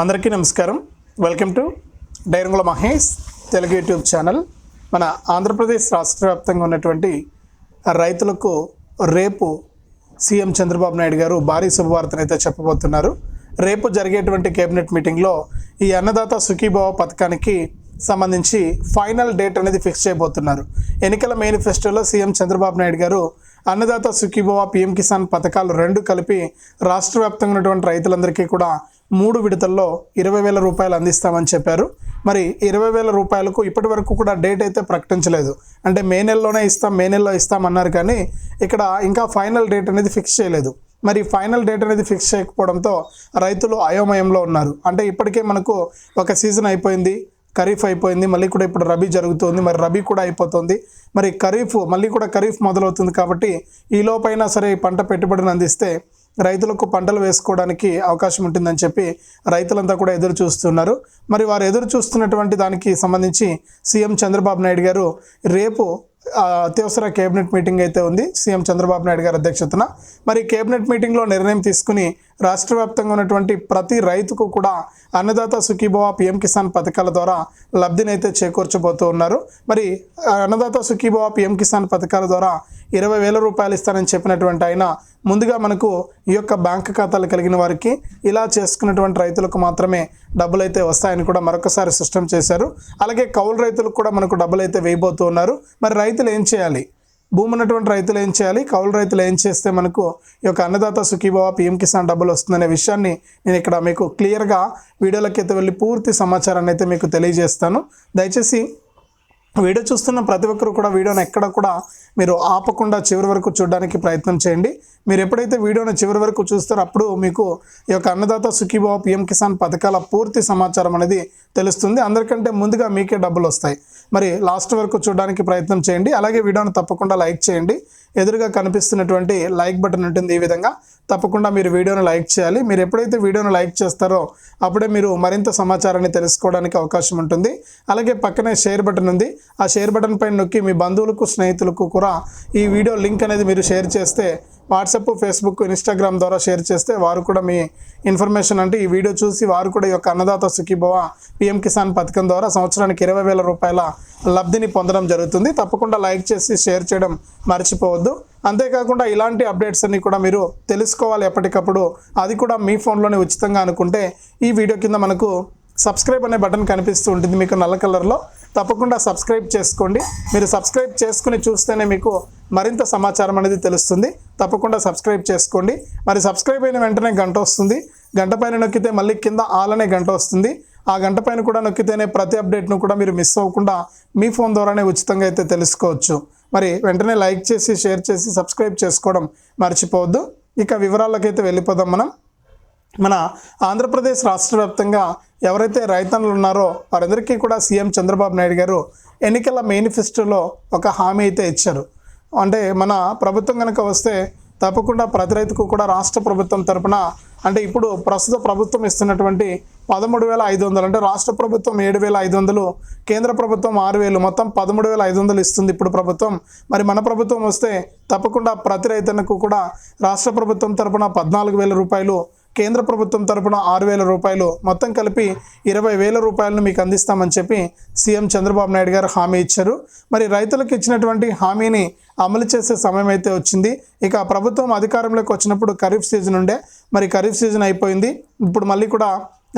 అందరికీ నమస్కారం. Welcome to డైరంగుల మహేష్ తెలుగు యూట్యూబ్ ఛానల్. మన ఆంధ్రప్రదేశ్ రాష్ట్ర వ్యాప్తంగా ఉన్నటువంటి రైతులకు రేపు సీఎం చంద్రబాబు నాయుడు గారు భారీ శుభవార్తను అయితే చెప్పబోతున్నారు. రేపు జరిగేటువంటి కేబినెట్ మీటింగ్లో ఈ అన్నదాత సుఖీభావ పథకానికి సంబంధించి ఫైనల్ డేట్ అనేది ఫిక్స్ చేయబోతున్నారు. ఎన్నికల మేనిఫెస్టోలో సీఎం చంద్రబాబు నాయుడు గారు అన్నదాత సుఖీభవ పిఎం కిసాన్ పథకాలు రెండు కలిపి రాష్ట్ర వ్యాప్తంగా ఉన్నటువంటి రైతులందరికీ కూడా మూడు విడతల్లో ఇరవై వేల రూపాయలు అందిస్తామని చెప్పారు. మరి ఇరవై వేల రూపాయలకు ఇప్పటి వరకు కూడా డేట్ అయితే ప్రకటించలేదు. అంటే మే నెలలోనే ఇస్తాం మే నెలలో ఇస్తామన్నారు కానీ ఇక్కడ ఇంకా ఫైనల్ డేట్ అనేది ఫిక్స్ చేయలేదు. మరి ఫైనల్ డేట్ అనేది ఫిక్స్ చేయకపోవడంతో రైతులు అయోమయంలో ఉన్నారు. అంటే ఇప్పటికే మనకు ఒక సీజన్ అయిపోయింది ఖరీఫ్ అయిపోయింది మళ్ళీ కూడా ఇప్పుడు రబీ జరుగుతుంది మరి రబీ కూడా అయిపోతుంది. మరి ఖరీఫ్ మళ్ళీ కూడా ఖరీఫ్ మొదలవుతుంది కాబట్టి ఈ లోపైనా సరే పంట పెట్టుబడిని అందిస్తే రైతులకు పంటలు వేసుకోవడానికి అవకాశం ఉంటుందని చెప్పి రైతులంతా కూడా ఎదురు చూస్తున్నారు. మరి వారు ఎదురు చూస్తున్నటువంటి దానికి సంబంధించి సీఎం చంద్రబాబు నాయుడు గారు రేపు అత్యవసర కేబినెట్ మీటింగ్ అయితే ఉంది. సీఎం చంద్రబాబు నాయుడు గారి అధ్యక్షతన. మరి కేబినెట్ మీటింగ్లో నిర్ణయం తీసుకుని రాష్ట్ర వ్యాప్తంగా ఉన్నటువంటి ప్రతి రైతుకు కూడా అన్నదాత సుఖీభవ పిఎం కిసాన్ పథకాల ద్వారా లబ్ధినైతే చేకూర్చబోతూ ఉన్నారు. మరి అన్నదాత సుఖీభవ పిఎం కిసాన్ పథకాల ద్వారా ఇరవై వేల రూపాయలు ఇస్తానని చెప్పినటువంటి ఆయన ముందుగా మనకు ఈ యొక్క బ్యాంక్ ఖాతాలు కలిగిన వారికి ఇలా చేసుకున్నటువంటి రైతులకు మాత్రమే డబ్బులు అయితే వస్తాయని కూడా మరొకసారి స్పష్టం చేశారు. అలాగే కౌలు రైతులకు కూడా మనకు డబ్బులు అయితే వేయబోతూ ఉన్నారు. మరి రైతులు ఏం చేయాలి? భూమి ఉన్నటువంటి రైతులు ఏం చేయాలి? కౌలు రైతులు ఏం చేస్తే మనకు ఈ యొక్క అన్నదాత సుఖీభావ పిఎం కిసాన్ డబ్బులు వస్తుందనే విషయాన్ని నేను ఇక్కడ మీకు క్లియర్గా వీడియోలకి అయితే వెళ్ళి పూర్తి సమాచారాన్ని అయితే మీకు తెలియజేస్తాను. దయచేసి వీడియో చూస్తున్న ప్రతి ఒక్కరు కూడా వీడియోని ఎక్కడ కూడా మీరు ఆపకుండా చివరి వరకు చూడడానికి ప్రయత్నం చేయండి. మీరు ఎప్పుడైతే వీడియోను చివరి వరకు చూస్తారో అప్పుడు మీకు ఈ యొక్క అన్నదాత సుఖీభావ పిఎం కిసాన్ పథకాల పూర్తి సమాచారం అనేది తెలుస్తుంది. అందరికంటే ముందుగా మీకే డబ్బులు వస్తాయి. మరి లాస్ట్ వరకు చూడడానికి ప్రయత్నం చేయండి. అలాగే వీడియోను తప్పకుండా లైక్ చేయండి. ఎదురుగా కనిపిస్తున్నటువంటి లైక్ బటన్ ఉంటుంది ఈ విధంగా. తప్పకుండా మీరు వీడియోను లైక్ చేయాలి. మీరు ఎప్పుడైతే వీడియోను లైక్ చేస్తారో అప్పుడే మీరు మరింత సమాచారాన్ని తెలుసుకోవడానికి అవకాశం ఉంటుంది. అలాగే పక్కనే షేర్ బటన్ ఉంది. ఆ షేర్ బటన్ పైన నొక్కి మీ బంధువులకు స్నేహితులకు కూడా ఈ వీడియో లింక్ అనేది మీరు షేర్ చేస్తే వాట్సాప్ ఫేస్బుక్ ఇన్స్టాగ్రామ్ ద్వారా షేర్ చేస్తే వారు కూడా మీ ఇన్ఫర్మేషన్ అంటే ఈ వీడియో చూసి వారు కూడా ఈ యొక్క అన్నదాత సుఖీభవ పిఎం కిసాన్ పథకం ద్వారా సంవత్సరానికి ఇరవై వేల రూపాయల లబ్ధిని పొందడం జరుగుతుంది. తప్పకుండా లైక్ చేసి షేర్ చేయడం మర్చిపోవద్దు. అంతేకాకుండా ఇలాంటి అప్డేట్స్ అన్ని కూడా మీరు తెలుసుకోవాలి ఎప్పటికప్పుడు. అది కూడా మీ ఫోన్లోనే ఉచితంగా అనుకుంటే ఈ వీడియో కింద మనకు సబ్స్క్రైబ్ అనే బటన్ కనిపిస్తూ ఉంటుంది మీకు నల్ల కలర్లో. తప్పకుండా సబ్స్క్రైబ్ చేసుకోండి. మీరు సబ్స్క్రైబ్ చేసుకుని చూస్తేనే మీకు మరింత సమాచారం అనేది తెలుస్తుంది. తప్పకుండా సబ్స్క్రైబ్ చేసుకోండి. మరి సబ్స్క్రైబ్ అయిన వెంటనే గంట వస్తుంది. గంట పైన నొక్కితే మళ్ళీ కింద ఆల్ అనే గంట వస్తుంది. ఆ గంట పైన కూడా నొక్కితేనే ప్రతి అప్డేట్ను కూడా మీరు మిస్ అవ్వకుండా మీ ఫోన్ ద్వారానే ఉచితంగా అయితే తెలుసుకోవచ్చు. మరి వెంటనే లైక్ చేసి షేర్ చేసి సబ్స్క్రైబ్ చేసుకోవడం మర్చిపోవద్దు. ఇక వివరాలకైతే వెళ్ళిపోదాం మనం. మన ఆంధ్రప్రదేశ్ రాష్ట్ర వ్యాప్తంగా ఎవరైతే రైతన్నులు ఉన్నారో వారందరికీ కూడా సీఎం చంద్రబాబు నాయుడు గారు ఎన్నికల మేనిఫెస్టోలో ఒక హామీ అయితే ఇచ్చారు. అంటే మన ప్రభుత్వం కనుక వస్తే తప్పకుండా ప్రతి రైతుకు కూడా రాష్ట్ర ప్రభుత్వం తరపున అంటే ఇప్పుడు ప్రస్తుత ప్రభుత్వం ఇస్తున్నటువంటి పదమూడు వేల ఐదు వందలు అంటే రాష్ట్ర ప్రభుత్వం ఏడు వేల ఐదు వందలు కేంద్ర ప్రభుత్వం ఆరు వేలు మొత్తం పదమూడు వేల ఐదు వందలు ఇస్తుంది ఇప్పుడు ప్రభుత్వం. మరి మన ప్రభుత్వం వస్తే తప్పకుండా ప్రతి రైతన్నకు కూడా రాష్ట్ర ప్రభుత్వం తరపున పద్నాలుగు వేల రూపాయలు కేంద్ర ప్రభుత్వం తరపున ఆరు వేల రూపాయలు మొత్తం కలిపి ఇరవై వేల రూపాయలను మీకు అందిస్తామని చెప్పి సీఎం చంద్రబాబు నాయుడు గారు హామీ ఇచ్చారు. మరి రైతులకు ఇచ్చినటువంటి హామీని అమలు చేసే సమయం అయితే వచ్చింది. ఇక ప్రభుత్వం అధికారంలోకి వచ్చినప్పుడు ఖరీఫ్ సీజన్ ఉండే మరి ఖరీఫ్ సీజన్ అయిపోయింది. ఇప్పుడు మళ్ళీ కూడా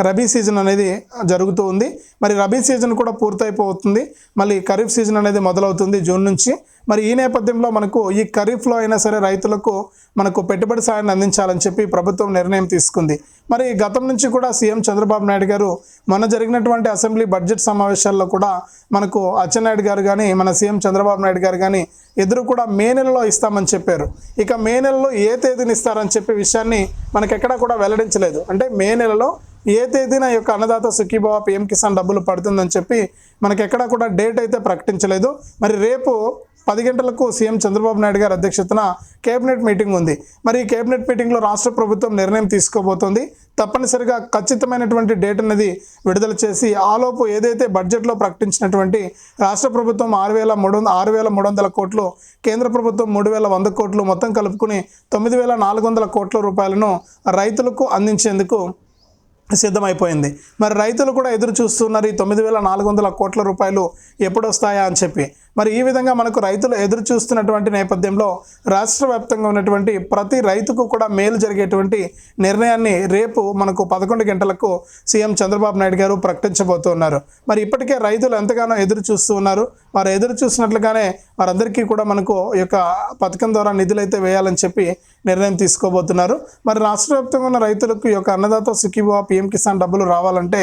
రబీ సీజన్ అనేది జరుగుతూ ఉంది. మరి రబీ సీజన్ కూడా పూర్తయిపోతుంది. మళ్ళీ ఖరీఫ్ సీజన్ అనేది మొదలవుతుంది జూన్ నుంచి. మరి ఈ నేపథ్యంలో మనకు ఈ ఖరీఫ్లో అయినా సరే రైతులకు మనకు పెట్టుబడి సాయాన్ని అందించాలని చెప్పి ప్రభుత్వం నిర్ణయం తీసుకుంది. మరి గతం నుంచి కూడా సీఎం చంద్రబాబు నాయుడు గారు మొన్న జరిగినటువంటి అసెంబ్లీ బడ్జెట్ సమావేశాల్లో కూడా మనకు అచ్చెన్నాయుడు గారు కానీ మన సీఎం చంద్రబాబు నాయుడు గారు కానీ ఎదురు కూడా మే నెలలో ఇస్తామని చెప్పారు. ఇక మే నెలలో ఏ తేదీని ఇస్తారని చెప్పే విషయాన్ని మనకెక్కడా కూడా వెల్లడించలేదు. అంటే మే నెలలో ఏ తేదీన యొక్క అన్నదాత సుఖీభావ పిఎం కిసాన్ డబ్బులు పడుతుందని చెప్పి మనకి ఎక్కడా కూడా డేట్ అయితే ప్రకటించలేదు. మరి రేపు పది గంటలకు సీఎం చంద్రబాబు నాయుడు గారి అధ్యక్షతన కేబినెట్ మీటింగ్ ఉంది. మరి ఈ కేబినెట్ మీటింగ్లో రాష్ట్ర ప్రభుత్వం నిర్ణయం తీసుకోబోతోంది. తప్పనిసరిగా ఖచ్చితమైనటువంటి డేట్ అనేది విడుదల చేసి ఆలోపు ఏదైతే బడ్జెట్లో ప్రకటించినటువంటి రాష్ట్ర ప్రభుత్వం ఆరు వేల మూడు ఆరు వేల మూడు వందల కోట్లు కేంద్ర ప్రభుత్వం మూడు వేల వంద కోట్లు మొత్తం కలుపుకుని తొమ్మిది వేల నాలుగు వందల కోట్ల రూపాయలను రైతులకు అందించేందుకు సిద్ధమైపోయింది. మరి రైతులు కూడా ఎదురు చూస్తున్నారు ఈ తొమ్మిది వేల నాలుగు వందల కోట్ల రూపాయలు ఎప్పుడు వస్తాయా అని చెప్పి. మరి ఈ విధంగా మనకు రైతులు ఎదురు చూస్తున్నటువంటి నేపథ్యంలో రాష్ట్ర వ్యాప్తంగా ఉన్నటువంటి ప్రతి రైతుకు కూడా మేలు జరిగేటువంటి నిర్ణయాన్ని రేపు మనకు పదకొండు గంటలకు సీఎం చంద్రబాబు నాయుడు గారు ప్రకటించబోతున్నారు మరి ఇప్పటికే రైతులు ఎంతగానో ఎదురు చూస్తూ ఉన్నారు. వారు ఎదురు చూసినట్లుగానే వారందరికీ కూడా మనకు ఈ యొక్క పథకం ద్వారా నిధులు అయితే వేయాలని చెప్పి నిర్ణయం తీసుకోబోతున్నారు. మరి రాష్ట్ర వ్యాప్తంగా ఉన్న రైతులకు ఈ యొక్క అన్నదాత సుఖీభవ పిఎం కిసాన్ డబ్బులు రావాలంటే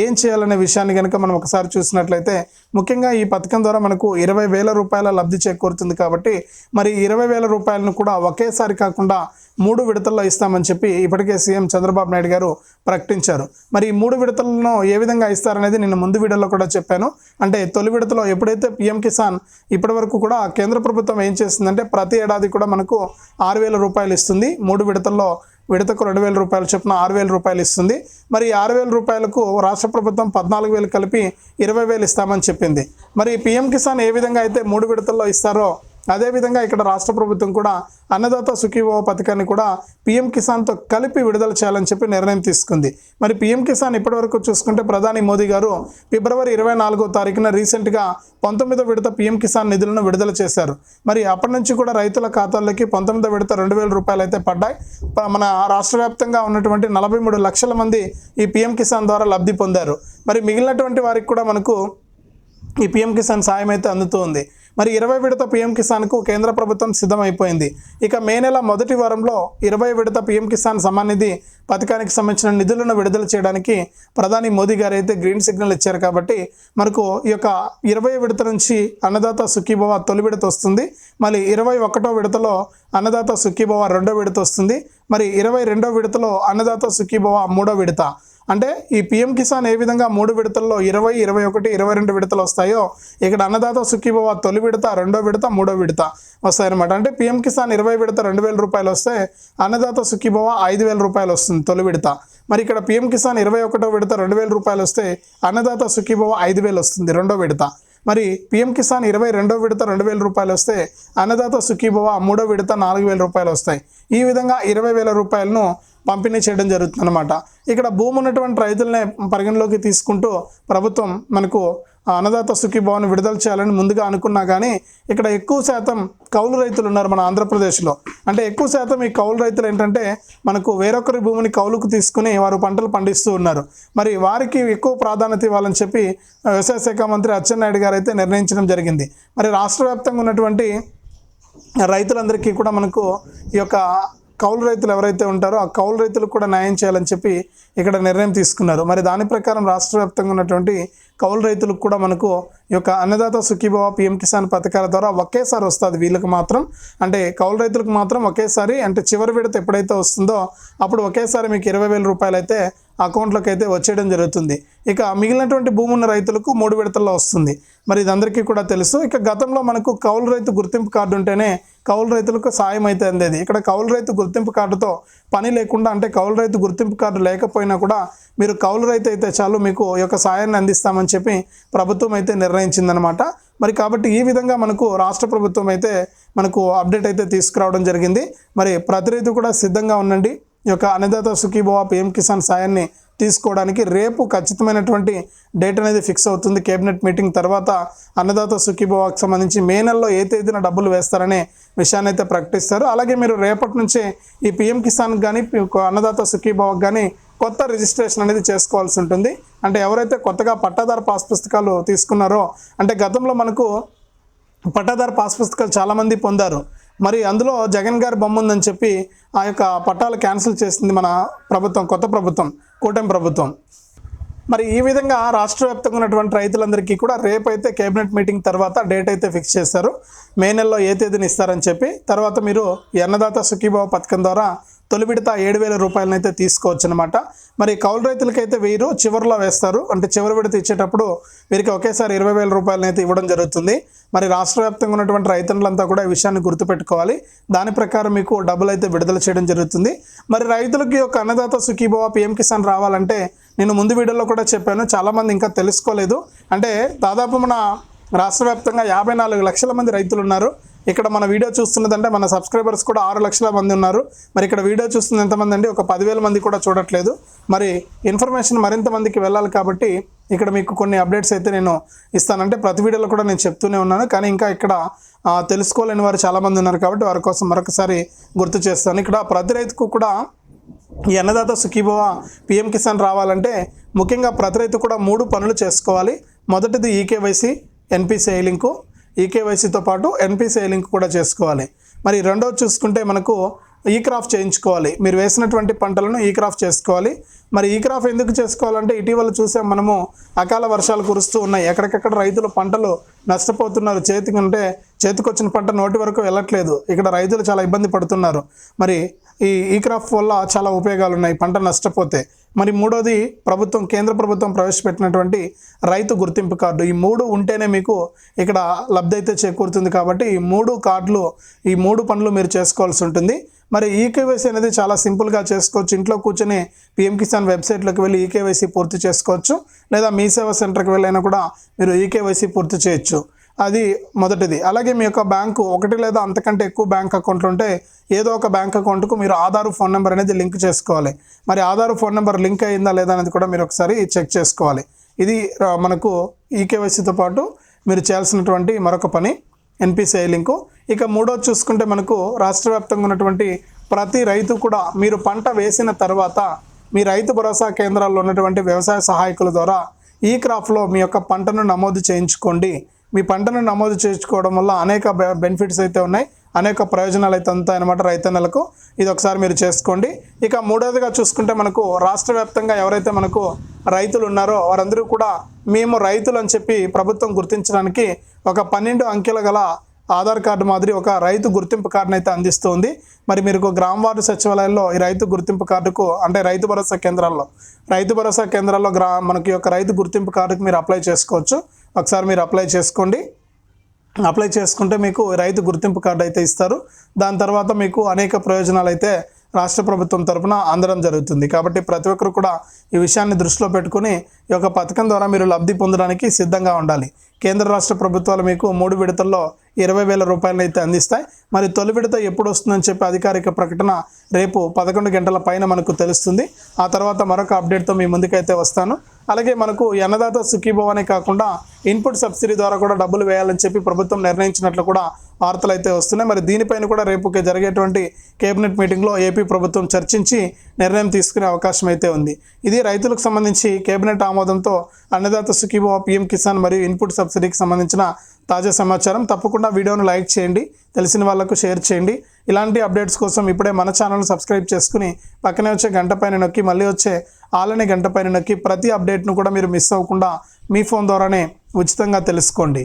ఏం చేయాలనే విషయాన్ని కనుక మనం ఒకసారి చూసినట్లయితే ముఖ్యంగా ఈ పథకం ద్వారా మనకు ఇరవై వేల రూపాయల లబ్ధి చేకూరుతుంది కాబట్టి మరి ఇరవై వేల రూపాయలను కూడా ఒకేసారి కాకుండా మూడు విడతల్లో ఇస్తామని చెప్పి ఇప్పటికే సీఎం చంద్రబాబు నాయుడు గారు ప్రకటించారు. మరి ఈ మూడు విడతలను ఏ విధంగా ఇస్తారనేది నేను ముందు వీడియోలో కూడా చెప్పాను. అంటే తొలి విడతలో ఎప్పుడైతే పిఎం కిసాన్ ఇప్పటి వరకు కూడా కేంద్ర ప్రభుత్వం ఏం చేస్తుందంటే ప్రతి ఏడాది కూడా మనకు ఆరు వేల రూపాయలు ఇస్తుంది. మూడు విడతల్లో విడతకు రెండు వేల రూపాయలు చొప్పున ఆరు వేల రూపాయలు ఇస్తుంది. మరి ఆరు వేల రూపాయలకు రాష్ట్ర ప్రభుత్వం పద్నాలుగు వేలు కలిపి ఇరవై వేలు ఇస్తామని చెప్పింది. మరి పిఎం కిసాన్ ఏ విధంగా అయితే మూడు విడతల్లో ఇస్తారో అదేవిధంగా ఇక్కడ రాష్ట్ర ప్రభుత్వం కూడా అన్నదాత సుఖీభవ పథకాన్ని కూడా పీఎం కిసాన్తో కలిపి విడుదల చేయాలని చెప్పి నిర్ణయం తీసుకుంది. మరి పీఎం కిసాన్ ఇప్పటివరకు చూసుకుంటే ప్రధాని మోదీ గారు ఫిబ్రవరి ఇరవై నాలుగో తారీఖున రీసెంట్గా పంతొమ్మిదో విడత పీఎం కిసాన్ నిధులను విడుదల చేశారు. మరి అప్పటి నుంచి కూడా రైతుల ఖాతాల్లోకి పంతొమ్మిదో విడత రెండు వేల రూపాయలు అయితే పడ్డాయి. మన రాష్ట్ర వ్యాప్తంగా ఉన్నటువంటి నలభై మూడు లక్షల మంది ఈ పీఎం కిసాన్ ద్వారా లబ్ధి పొందారు. మరి మిగిలినటువంటి వారికి కూడా మనకు ఈ పీఎం కిసాన్ సాయం అయితే అందుతూ ఉంది. మరి ఇరవై విడత పిఎం కిసాన్కు కేంద్ర ప్రభుత్వం సిద్ధమైపోయింది. ఇక మే నెల మొదటి వారంలో ఇరవై విడత పిఎం కిసాన్ సమానిధి నిధి పథకానికి సంబంధించిన నిధులను విడుదల చేయడానికి ప్రధాని మోదీ గారు అయితే గ్రీన్ సిగ్నల్ ఇచ్చారు కాబట్టి మనకు ఈ యొక్క ఇరవై విడత నుంచి అన్నదాత సుఖీభవ తొలి విడత వస్తుంది. మళ్ళీ ఇరవై ఒకటో విడతలో అన్నదాత సుఖీభవ రెండో విడత వస్తుంది. మరి ఇరవై రెండో విడతలో అన్నదాత సుఖీభవ మూడో విడత. అంటే ఈ పిఎం కిసాన్ ఏ విధంగా మూడు విడతల్లో ఇరవై ఇరవై ఒకటి ఇరవై రెండు విడతలు వస్తాయో ఇక్కడ అన్నదాత సుఖీభవ తొలి విడత రెండో విడత మూడో విడత వస్తాయన్నమాట. అంటే పిఎం కిసాన్ ఇరవై విడత రెండు వేల రూపాయలు వస్తే అన్నదాత సుఖీభవ ఐదు వేల రూపాయలు వస్తుంది తొలి విడత. మరి ఇక్కడ పిఎం కిసాన్ ఇరవై ఒకటో విడత రెండు వేల రూపాయలు వస్తే అన్నదాత సుఖీభవ ఐదు వేలు వస్తుంది రెండో విడత. మరి పిఎం కిసాన్ ఇరవై రెండో విడత రెండు వేల రూపాయలు వస్తే అన్నదాత సుఖీభవ మూడో విడత నాలుగు వేల రూపాయలు వస్తాయి. ఈ విధంగా ఇరవై వేల రూపాయలను పంపిణీ చేయడం జరుగుతుంది అనమాట ఇక్కడ భూమి ఉన్నటువంటి రైతులనే పరిగణలోకి తీసుకుంటూ ప్రభుత్వం మనకు అన్నదాత సుఖీభావన్ విడుదల చేయాలని ముందుగా అనుకున్నా కానీ ఇక్కడ ఎక్కువ శాతం కౌలు రైతులు ఉన్నారు మన ఆంధ్రప్రదేశ్లో. అంటే ఎక్కువ శాతం ఈ కౌలు రైతులు ఏంటంటే మనకు వేరొకరి భూమిని కౌలుకు తీసుకుని వారు పంటలు పండిస్తూ ఉన్నారు. మరి వారికి ఎక్కువ ప్రాధాన్యత ఇవ్వాలని చెప్పి వ్యవసాయ శాఖ మంత్రి అచ్చెన్నాయుడు గారు అయితే నిర్ణయించడం జరిగింది. మరి రాష్ట్ర వ్యాప్తంగా ఉన్నటువంటి రైతులందరికీ కూడా మనకు ఈ యొక్క కౌలు రైతులు ఎవరైతే ఉంటారో ఆ కౌలు రైతులకు కూడా న్యాయం చేయాలని చెప్పి ఇక్కడ నిర్ణయం తీసుకున్నారు. మరి దాని ప్రకారం రాష్ట్ర వ్యాప్తంగా ఉన్నటువంటి కౌలు రైతులకు కూడా మనకు ఈ యొక్క అన్నదాత సుఖీభవ పిఎం కిసాన్ పథకాల ద్వారా ఒకేసారి వస్తుంది వీళ్ళకి మాత్రం. అంటే కౌలు రైతులకు మాత్రం ఒకేసారి అంటే చివరి విడత ఎప్పుడైతే వస్తుందో అప్పుడు ఒకేసారి మీకు ఇరవై వేల రూపాయలు అయితే అకౌంట్లోకి అయితే వచ్చేయడం జరుగుతుంది. ఇక మిగిలినటువంటి భూమి ఉన్న రైతులకు మూడు విడతల్లో వస్తుంది. మరి ఇది అందరికీ కూడా తెలుసు. ఇక గతంలో మనకు కౌలు రైతు గుర్తింపు కార్డు ఉంటేనే కౌలు రైతులకు సాయం అయితే అందేది. ఇక్కడ కౌలు రైతు గుర్తింపు కార్డుతో పని లేకుండా అంటే కౌలు రైతు గుర్తింపు కార్డు లేకపోయినా కూడా మీరు కౌలు రైతు అయితే చాలు మీకు ఈ యొక్క సాయాన్ని అందిస్తామని చెప్పి ప్రభుత్వం అయితే నిర్ణయించిందనమాట మరి కాబట్టి ఈ విధంగా మనకు రాష్ట్ర ప్రభుత్వం అయితే మనకు అప్డేట్ అయితే తీసుకురావడం జరిగింది. మరి ప్రతి రైతు కూడా సిద్ధంగా ఉండండి. ఈ యొక్క అన్నదాత సుఖీభవ పిఎం కిసాన్ సాయాన్ని తీసుకోవడానికి రేపు ఖచ్చితమైనటువంటి డేట్ అనేది ఫిక్స్ అవుతుంది. కేబినెట్ మీటింగ్ తర్వాత అన్నదాత సుఖీభవాకి సంబంధించి మే నెలలో ఏ తేదీన డబ్బులు వేస్తారనే విషయాన్ని అయితే ప్రకటిస్తారు. అలాగే మీరు రేపటి నుంచే ఈ పిఎం కిసాన్ కానీ అన్నదాత సుఖీభవకు కానీ కొత్త రిజిస్ట్రేషన్ అనేది చేసుకోవాల్సి ఉంటుంది. అంటే ఎవరైతే కొత్తగా పట్టాదారు పాస్ పుస్తకాలు తీసుకున్నారో అంటే గతంలో మనకు పట్టాదారు పాస్ పుస్తకాలు చాలామంది పొందారు. మరి అందులో జగన్ గారి బొమ్మ ఉందని చెప్పి ఆ యొక్క పట్టాలు క్యాన్సిల్ చేసింది మన ప్రభుత్వం కొత్త ప్రభుత్వం కూటమి ప్రభుత్వం. మరి ఈ విధంగా రాష్ట్ర వ్యాప్తంగా ఉన్నటువంటి రైతులందరికీ కూడా రేపైతే కేబినెట్ మీటింగ్ తర్వాత డేట్ అయితే ఫిక్స్ చేస్తారు మే నెలలో ఏ తేదీని ఇస్తారని చెప్పి తర్వాత మీరు అన్నదాత సుఖీభావ పథకం ద్వారా తొలి విడత ఏడు వేల రూపాయలను అయితే తీసుకోవచ్చు అనమాట మరి కౌలు రైతులకైతే వీరు చివరిలో వేస్తారు. అంటే చివరి విడత ఇచ్చేటప్పుడు వీరికి ఒకేసారి ఇరవై వేల రూపాయలను అయితే ఇవ్వడం జరుగుతుంది. మరి రాష్ట్ర వ్యాప్తంగా ఉన్నటువంటి రైతులంతా కూడా ఈ విషయాన్ని గుర్తుపెట్టుకోవాలి. దాని ప్రకారం మీకు డబ్బులు అయితే విడుదల చేయడం జరుగుతుంది. మరి రైతులకి ఒక అన్నదాత సుఖీభవ పిఎం కిసాన్ రావాలంటే నేను ముందు వీడియోలో కూడా చెప్పాను. చాలామంది ఇంకా తెలుసుకోలేదు. అంటే దాదాపు మన రాష్ట్ర వ్యాప్తంగా యాభై నాలుగు లక్షల మంది రైతులు ఉన్నారు. ఇక్కడ మన వీడియో చూస్తున్నదంటే మన సబ్స్క్రైబర్స్ కూడా ఆరు లక్షల మంది ఉన్నారు. మరి ఇక్కడ వీడియో చూస్తున్న ఎంతమంది అండి? ఒక పదివేల మంది కూడా చూడట్లేదు. మరి ఇన్ఫర్మేషన్ మరింత మందికి వెళ్ళాలి కాబట్టి ఇక్కడ మీకు కొన్ని అప్డేట్స్ అయితే నేను ఇస్తానంటే ప్రతి వీడియోలో కూడా నేను చెప్తూనే ఉన్నాను. కానీ ఇంకా ఇక్కడ తెలుసుకోలేని వారు చాలామంది ఉన్నారు కాబట్టి వారి కోసం మరొకసారి గుర్తు చేస్తాను. ఇక్కడ ప్రతి రైతుకు కూడా ఈ అన్నదాత సుఖీభవ పిఎం కిసాన్ రావాలంటే ముఖ్యంగా ప్రతి రైతు కూడా మూడు పనులు చేసుకోవాలి. మొదటిది ఈకేవైసీ ఎన్పిసిఐ లింకు. ఈకేవైసీతో పాటు ఎన్పిసిఐ లింక్ కూడా చేసుకోవాలి. మరి రెండోది చూసుకుంటే మనకు ఈ క్రాఫ్ చేయించుకోవాలి. మీరు వేసినటువంటి పంటలను ఈ క్రాఫ్ చేసుకోవాలి. మరి ఈ క్రాఫ్ ఎందుకు చేసుకోవాలంటే ఇటీవల చూసాం మనము అకాల వర్షాలు కురుస్తూ ఉన్నాయి. ఎక్కడికక్కడ రైతులు పంటలు నష్టపోతున్నారు. చేతికంటే చేతికొచ్చిన పంట నోటి వరకు వెళ్ళట్లేదు. ఇక్కడ రైతులు చాలా ఇబ్బంది పడుతున్నారు. మరి ఈ ఈ క్రాఫ్ వల్ల చాలా ఉపయోగాలు ఉన్నాయి పంట నష్టపోతే మరి మూడోది ప్రభుత్వం కేంద్ర ప్రభుత్వం ప్రవేశపెట్టినటువంటి రైతు గుర్తింపు కార్డు. ఈ మూడు ఉంటేనే మీకు ఇక్కడ లబ్ధి అయితే చేకూరుతుంది కాబట్టి ఈ మూడు కార్డులు ఈ మూడు పనులు మీరు చేసుకోవాల్సి ఉంటుంది. మరి ఈకేవైసీ అనేది చాలా సింపుల్గా చేసుకోవచ్చు. ఇంట్లో కూర్చొని పిఎం కిసాన్ వెబ్సైట్లోకి వెళ్ళి ఈకేవైసీ పూర్తి చేసుకోవచ్చు. లేదా మీ సేవా సెంటర్కి వెళ్ళైనా కూడా మీరు ఈకేవైసీ పూర్తి చేయొచ్చు. అది మొదటిది. అలాగే మీ యొక్క బ్యాంకు ఒకటి లేదా అంతకంటే ఎక్కువ బ్యాంక్ అకౌంట్లు ఉంటే ఏదో ఒక బ్యాంక్ అకౌంట్కు మీరు ఆధార్ ఫోన్ నెంబర్ అనేది లింక్ చేసుకోవాలి. మరి ఆధార్ ఫోన్ నెంబర్ లింక్ అయిందా లేదా అనేది కూడా మీరు ఒకసారి చెక్ చేసుకోవాలి. ఇది మనకు ఈకేవైసీతో పాటు మీరు చేయాల్సినటువంటి మరొక పని ఎన్పిసిఐ లింకు. ఇక మూడోది చూసుకుంటే మనకు రాష్ట్ర వ్యాప్తంగా ఉన్నటువంటి ప్రతి రైతు కూడా మీరు పంట వేసిన తర్వాత మీ రైతు భరోసా కేంద్రాల్లో ఉన్నటువంటి వ్యవసాయ సహాయకుల ద్వారా ఈ క్రాప్లో మీ యొక్క పంటను నమోదు చేయించుకోండి. మీ పంటను నమోదు చేయించుకోవడం వల్ల అనేక బె- బెనిఫిట్స్ అయితే ఉన్నాయి. అనేక ప్రయోజనాలు అయితే ఉంటాయన్నమాట రైతన్నలకు. ఇది ఒకసారి మీరు చేసుకోండి. ఇక మూడవదిగా చూసుకుంటే మనకు రాష్ట్ర వ్యాప్తంగా ఎవరైతే మనకు రైతులు ఉన్నారో వారందరూ కూడా మేము రైతులు అని చెప్పి ప్రభుత్వం గుర్తించడానికి ఒక పన్నెండు అంకెల గల ఆధార్ కార్డు మాదిరి ఒక రైతు గుర్తింపు కార్డును అయితే అందిస్తుంది మరి మీరు గ్రామ వార్డు సచివాలయంలో ఈ రైతు గుర్తింపు కార్డుకు అంటే రైతు భరోసా కేంద్రాల్లో రైతు భరోసా కేంద్రాల్లో గ్రా మనకి యొక్క రైతు గుర్తింపు కార్డుకు మీరు అప్లై చేసుకోవచ్చు. ఒకసారి మీరు అప్లై చేసుకోండి. అప్లై చేసుకుంటే మీకు రైతు గుర్తింపు కార్డు అయితే ఇస్తారు. దాని తర్వాత మీకు అనేక ప్రయోజనాలు అయితే రాష్ట్ర ప్రభుత్వం తరఫున అందడం జరుగుతుంది. కాబట్టి ప్రతి ఒక్కరు కూడా ఈ విషయాన్ని దృష్టిలో పెట్టుకుని ఈ యొక్క పథకం ద్వారా మీరు లబ్ధి పొందడానికి సిద్ధంగా ఉండాలి. కేంద్ర రాష్ట్ర ప్రభుత్వాలు మీకు మూడు విడతల్లో ఇరవై వేల రూపాయలను అయితే అందిస్తాయి. మరి తొలి విడత ఎప్పుడు వస్తుందని చెప్పి అధికారిక ప్రకటన రేపు పదకొండు గంటల పైన మనకు తెలుస్తుంది. ఆ తర్వాత మరొక అప్డేట్తో మీ ముందుకైతే వస్తాను. అలాగే మనకు అన్నదాత సుఖీభవనే కాకుండా ఇన్పుట్ సబ్సిడీ ద్వారా కూడా డబ్బులు వేయాలని చెప్పి ప్రభుత్వం నిర్ణయించినట్లు కూడా వార్తలు అయితే వస్తున్నాయి. మరి దీనిపైన కూడా రేపు జరిగేటువంటి కేబినెట్ మీటింగ్లో ఏపీ ప్రభుత్వం చర్చించి నిర్ణయం తీసుకునే అవకాశం అయితే ఉంది. ఇది రైతులకు సంబంధించి కేబినెట్ ఆమోదంతో అన్నదాత సుఖీభవ పిఎం కిసాన్ మరియు ఇన్పుట్ సబ్సిడీకి సంబంధించిన తాజా సమాచారం. తప్పకుండా వీడియోను లైక్ చేయండి తెలిసిన వాళ్ళకు షేర్ చేయండి. ఇలాంటి అప్డేట్స్ కోసం ఇప్పుడే మన ఛానల్ సబ్స్క్రైబ్ చేసుకుని పక్కనే వచ్చే గంట పైన నొక్కి మళ్ళీ వచ్చే ఆలనే గంట పైన నొక్కి ప్రతి అప్డేట్ను కూడా మీరు మిస్ అవ్వకుండా మీ ఫోన్ ద్వారానే ఉచితంగా తెలుసుకోండి.